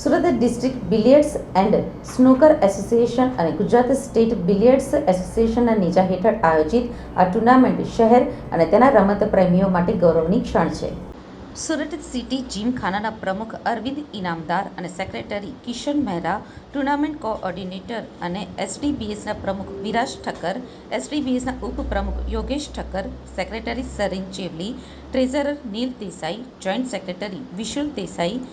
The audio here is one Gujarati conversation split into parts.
Surat district billiards and snooker association અને ગુજરાત સ્ટેટ બિલિયર્ડ્સ એસોસિએશનના નેજા હેઠળ આયોજિત આ ટુર્નામેન્ટ શહેર અને તેના રમત પ્રેમીઓ માટે ગૌરવની ક્ષણ છે. સુરત સિટી જીમખાનાના પ્રમુખ અરવિંદ ઇનામદાર અને secretary Kishan Mehra, tournament coordinator અને એસડીબીએસના પ્રમુખ વિરાજ ઠક્કર, એસડીબીએસના ઉપપ્રમુખ Yogesh Thakkar, secretary Sarin Chevli, treasurer Neel Desai, joint secretary Vishul Desai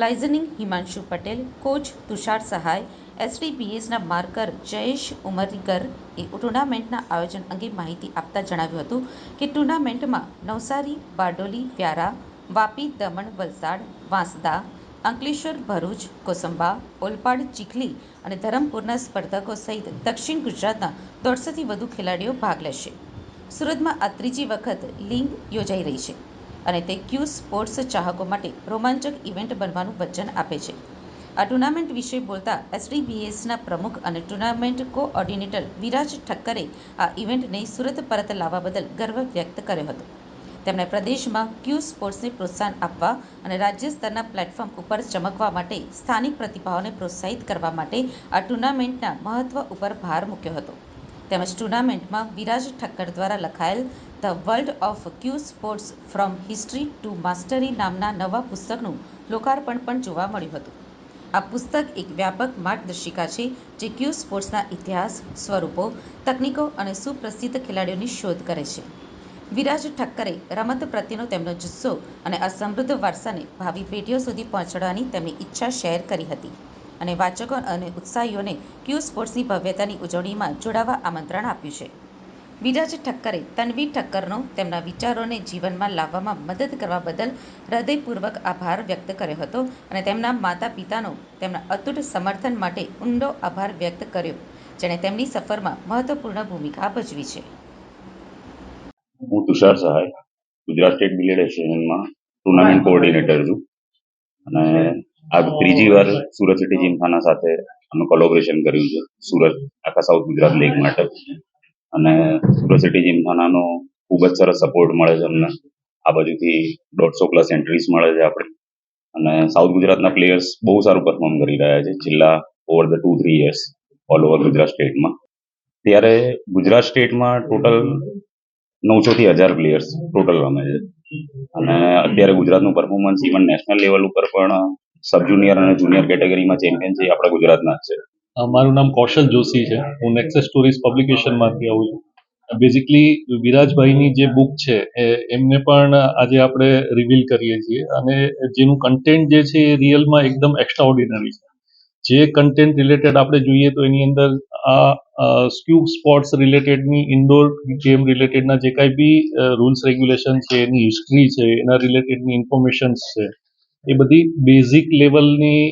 liaisoning Himanshu Patel, coach Tushar Sahay એસડીપીએસના marker Jayesh Umrigar એ ટુર્નામેન્ટના આયોજન અંગે માહિતી આપતા જણાવ્યું હતું કે ટુર્નામેન્ટમાં નવસારી, બારડોલી, વ્યારા, વાપી, દમણ, વલસાડ, વાંસદા, અંકલેશ્વર, ભરૂચ, કોસંબા, ઓલપાડ, ચીખલી અને ધરમપુરના સ્પર્ધકો સહિત દક્ષિણ ગુજરાતના દોઢસોથી વધુ ખેલાડીઓ ભાગ લેશે. સુરતમાં આ ત્રીજી વખત લીગ યોજાઈ રહી છે. અને તે ક્યુ સ્પોર્ટ્સ ચાહકો માટે રોમાંચક ઇવેન્ટ બનવાનું વચન આપે છે. આ ટુર્નામેન્ટ વિશે બોલતા એસડીબીએસના પ્રમુખ અને ટુર્નામેન્ટ કોઓર્ડિનેટર વિરાજ ઠક્કરે આ ઇવેન્ટને સુરત પરત લાવવા બદલ ગર્વ વ્યક્ત કર્યો હતો. તેમણે પ્રદેશમાં ક્યુ સ્પોર્ટ્સને પ્રોત્સાહન આપવા અને રાજ્ય સ્તરના પ્લેટફોર્મ ઉપર ચમકવા માટે સ્થાનિક પ્રતિભાઓને પ્રોત્સાહિત કરવા માટે આ ટુર્નામેન્ટના મહત્વ ઉપર ભાર મૂક્યો હતો. તેમજ ટુર્નામેન્ટમાં વિરાજ ઠક્કર દ્વારા લખાયેલ the world of cue sports from history to mastery નામના નવા પુસ્તકનું લોકાર્પણ પણ જોવા મળ્યું હતું. આ પુસ્તક એક વ્યાપક માર્ગદર્શિકા છે જે ક્યુ સ્પોર્ટ્સના ઇતિહાસ, સ્વરૂપો, તકનીકો અને સુપ્રસિદ્ધ ખેલાડીઓની શોધ કરે છે. વિરાજ ઠક્કરે રમત પ્રત્યેનો તેમનો જુસ્સો અને આ સમૃદ્ધ વારસાને ભાવિ પેઢીઓ સુધી પહોંચાડવાની તેમની ઈચ્છા શેર કરી હતી અને વાચકો અને ઉત્સાહીઓને ક્યુ સ્પોર્ટ્સની ભવ્યતાની ઉજવણીમાં જોડાવા આમંત્રણ આપ્યું છે. વિરાજ ઠક્કરે તન્વી ઠક્કરનો તેમના વિચારોને જીવનમાં લાવવામાં મદદ કરવા બદલ હૃદયપૂર્વક આભાર વ્યક્ત કર્યો હતો અને તેમના માતા પિતાનો તેમના અતૂટ સમર્થન માટે ઊંડો આભાર વ્યક્ત કર્યો જેણે તેમની સફરમાં મહત્વપૂર્ણ ભૂમિકા ભજવી છે. હું તુષાર સહાય ગુજરાત સ્ટેટ બિલિયર્ડ એસોસિએશનમાં ટુર્નામેન્ટ કોઓર્ડિનેટર છું અને આ ત્રીજી વાર સુરત સિટી જીમખાના સાથે અમે કોલોબરેશન કર્યું છે સુરત આખા સાઉથ ગુજરાત લીગ માટે. અને સુરસિટી જીમખાનાનો ખૂબ જ સરસ સપોર્ટ મળે છે અમને. આ બાજુથી દોઢસો પ્લસ એન્ટ્રીઝ મળે છે આપણે અને સાઉથ ગુજરાતના પ્લેયર્સ બહુ સારું પરફોર્મ કરી રહ્યા છે. છેલ્લા over the two three years all over Gujarat સ્ટેટમાં ત્યારે ગુજરાત સ્ટેટમાં ટોટલ નવસોથી હજાર પ્લેયર્સ ટોટલ રમે છે. અને અત્યારે ગુજરાતનું પરફોર્મન્સ ઇવન નેશનલ લેવલ ઉપર પણ સબ જુનિયર અને જુનિયર કેટેગરીમાં ચેમ્પિયન છે આપણા ગુજરાતના જ છે. મારું નામ કૌશલ જોશી છે. હું નેક્સસ સ્ટોરીઝ પબ્લિકેશનમાંથી આવું છું. બેઝિકલી વિરાજભાઈની જે બુક છે, એ, એમને પણ આજે આપણે રિવીલ કરીએ છીએ અને જેનું કન્ટેન્ટ જે છે, એ રિયલમાં એકદમ એક્સ્ટ્રા ઓર્ડિનરી છે. જે કન્ટેન્ટ રિલેટેડ આપણે જોઈએ તો એની અંદર આ સ્ક્યુ સ્પોર્ટ્સ રિલેટેડની ઇન્ડોર ગેમ રિલેટેડના જે કાંઈ બી રૂલ્સ રેગ્યુલેશન છે, એની હિસ્ટ્રી છે, એના રિલેટેડની ઇન્ફોર્મેશન્સ છે એ બધી બેઝિક લેવલની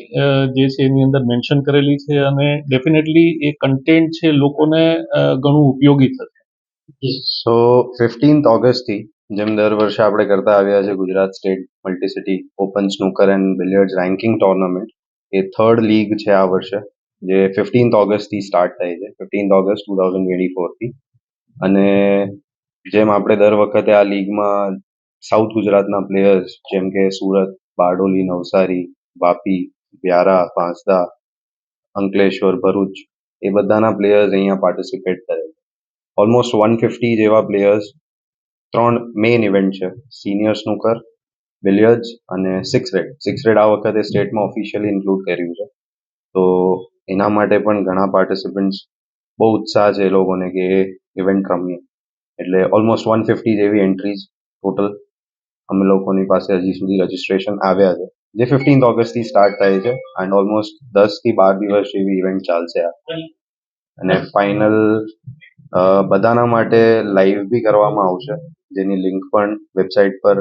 જે છે એની અંદર મેન્શન કરેલી છે અને ડેફિનેટલી એ કન્ટેન્ટ છે લોકોને ઘણું ઉપયોગી થશે. સો ફિફ્ટીન્થ ઓગસ્ટથી જેમ દર વર્ષે આપણે કરતા આવ્યા છે, Gujarat state multicity open snooker and billiard ranking tournament A third league છે આ વર્ષે, જે ફિફ્ટીન્થ ઓગસ્ટથી સ્ટાર્ટ થાય છે. Fifteenth August two thousand twenty ફોરથી અને જેમ આપણે દર વખતે આ લીગમાં સાઉથ ગુજરાતના પ્લેયર્સ જેમ કે સુરત બારડોલી, નવસારી, વાપી, વ્યારા, વાંસદા, અંકલેશ્વર, ભરૂચ એ બધાના પ્લેયર્સ અહીંયા પાર્ટિસિપેટ કરે છે. ઓલમોસ્ટ વન ફિફ્ટી જેવા પ્લેયર્સ ત્રણ મેઇન ઇવેન્ટ છે. સિનિયર સ્નૂકર બિલિયર્ડ્સ અને સિક્સ રેડ સિક્સ રેડ આ વખતે સ્ટેટમાં ઓફિશિયલી ઇન્ક્લુડ કર્યું છે. તો એના માટે પણ ઘણા પાર્ટિસિપન્ટ્સ બહુ ઉત્સાહ છે એ લોકોને કે એ ઇવેન્ટ રમીએ. એટલે ઓલમોસ્ટ વન ફિફ્ટી જેવી એન્ટ્રીઝ ટોટલ અમે લોકોની પાસે હજી સુધી રજીસ્ટ્રેશન આવ્યા છે. જે ફિફ્ટીન્થ ઓગસ્ટથી સ્ટાર્ટ થાય છે એન્ડ ઓલમોસ્ટ દસથી બાર દિવસ જેવી ઇવેન્ટ ચાલશે આ. અને ફાઇનલ બધાના માટે લાઈવ બી કરવામાં આવશે. જેની લિંક પણ વેબસાઇટ પર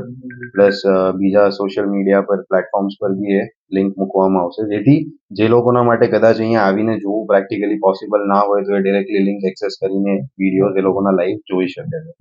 પ્લસ બીજા સોશિયલ મીડિયા પર પ્લેટફોર્મ્સ પર બી એ લિંક મૂકવામાં આવશે. જેથી જે લોકોના માટે કદાચ અહીંયા આવીને જોવું પ્રેક્ટિકલી પોસિબલ ના હોય તો એ ડિરેક્ટલી લિંક એક્સેસ કરીને વીડિયો એ લોકોના લાઈવ જોઈ શકે છે.